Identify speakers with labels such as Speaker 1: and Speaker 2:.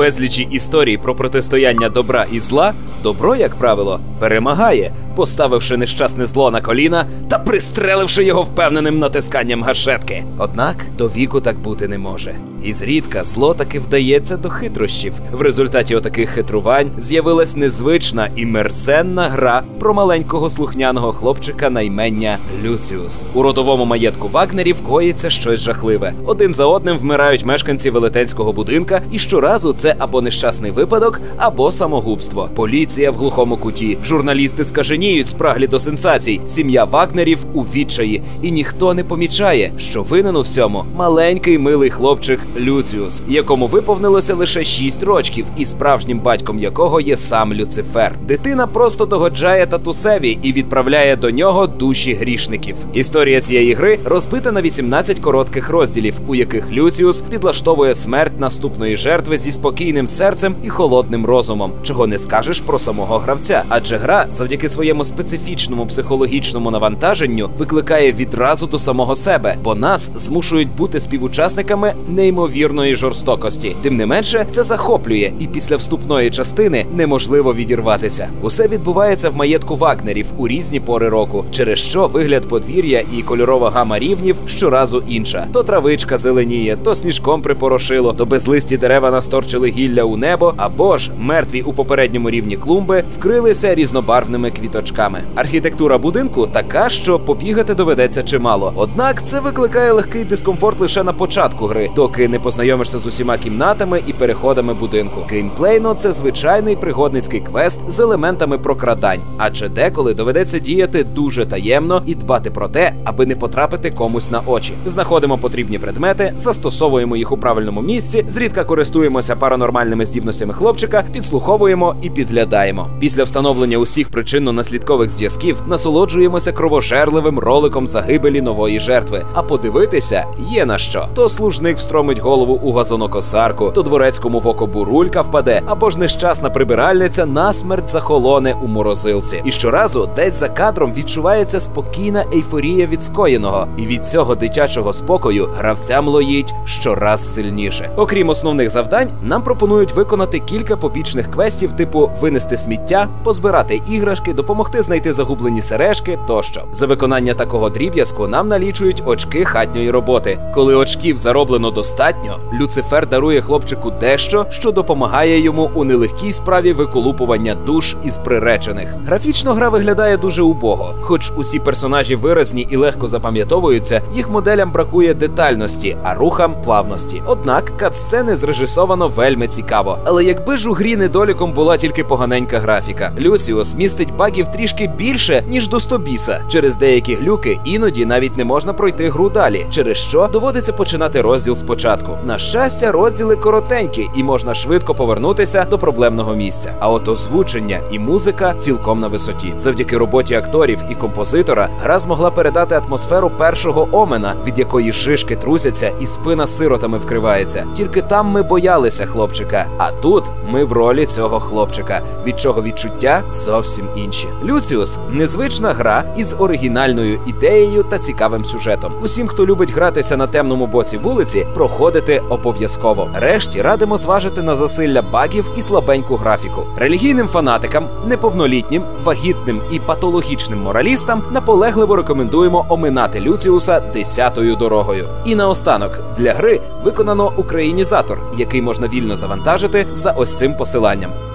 Speaker 1: безлічі історій про протистояння добра і зла, добро, як правило, перемагає, поставивши нещасне зло на коліна та пристреливши його впевненим натисканням гашетки. Однак до віку так бути не може. І зрідка зло таки вдається до хитрощів. В результаті отаких хитрувань з'явилась незвична і мерзенна гра про маленького слухняного хлопчика на імення Люціус. У родовому маєтку Вагнерів коїться щось жахливе. Один за одним вмирають мешканці велетенського будинка, і щоразу це або нещасний випадок, або самогубство. Поліція в глухому куті. Журналісти скаженіють спраглі до сенсацій. Сім'я Вагнерів у відчаї, і ніхто не помічає, що винен у всьому маленький милий хлопчик Люціус, якому виповнилося лише 6 рочків, і справжнім батьком якого є сам Люцифер. Дитина просто догоджає татусеві і відправляє до нього душі грішників. Історія цієї гри розбита на 18 коротких розділів, у яких Люціус підлаштовує смерть наступної жертви зі спокійним серцем і холодним розумом, чого не скажеш про самого гравця. Адже гра, завдяки своєму специфічному психологічному навантаженню, викликає відразу до самого себе, бо нас змушують бути співучасниками неймовірної жорстокості. Тим не менше, це захоплює, і після вступної частини неможливо відірватися. Усе відбувається в маєтку Вагнерів у різні пори року, через що вигляд подвір'я і кольорова гама рівнів щоразу інша. То травичка зеленіє, то сніжком припорошило, то безлисті дерева насторчили гілля у небо, або ж мертві у попередньому рівні клумби вкрилися різнобарвними квіточками. Архітектура будинку така, що побігати доведеться чимало. Однак це викликає легкий дискомфорт лише на початку гри, доки не познайомишся з усіма кімнатами і переходами будинку. Геймплейно це звичайний пригодницький квест з елементами прокрадань, адже деколи доведеться діяти дуже таємно і дбати про те, аби не потрапити комусь на очі. Знаходимо потрібні предмети, застосовуємо їх у правильному місці, зрідка користуємося паранормальними здібностями хлопчика, підслуховуємо і підглядаємо. Після встановлення усіх причинно-наслідкових зв'язків насолоджуємося кровожерливим роликом загибелі нової жертви. А подивитися є на що. То служник встромить голову у газонокосарку, то дворецькому в око бурулька впаде, або ж нещасна прибиральниця насмерть захолоне у морозилці. І щоразу десь за кадром відчувається спокійна ейфорія від скоєного, і від цього дитячого спокою гравцям лоїть щораз сильніше. Окрім основних завдань, нам пропонують виконати кілька побічних квестів, типу винести сміття, позбирати іграшки, допомогти знайти загублені сережки тощо. За виконання такого дріб'язку нам налічують очки хатньої роботи. Коли очків зароблено достатньо, Люцифер дарує хлопчику дещо, що допомагає йому у нелегкій справі виколупування душ із приречених. Графічно гра виглядає дуже убого, хоч усі персонажі виразні і легко запам'ятовуються, їх моделям бракує детальності, а рухам плавності. Однак кат-сцени зрежисовано вельми цікаво. Але якби ж у грі недоліком була тільки поганенька графіка, Люціус містить багів трішки більше ніж до стобіса. Через деякі глюки іноді навіть не можна пройти гру далі, через що доводиться починати розділ спочатку. На щастя, розділи коротенькі і можна швидко повернутися до проблемного місця. А от озвучення і музика цілком на висоті. Завдяки роботі акторів і композитора гра змогла передати атмосферу першого омена, від якої шишки трусяться і спина сиротами вкривається. Тільки там ми боялися хлопчика, а тут ми в ролі цього хлопчика, від чого відчуття зовсім інші. Люціус незвична гра із оригінальною ідеєю та цікавим сюжетом. Усім, хто любить гратися на темному боці вулиці, проходити обов'язково. Решті радимо зважити на засилля багів і слабеньку графіку. Релігійним фанатикам, неповнолітнім, вагітним і патологічним моралістам наполегливо рекомендуємо оминати Люціуса десятою дорогою. І наостанок для гри виконано українізатор, який можна вільно завантажити за ось цим посиланням.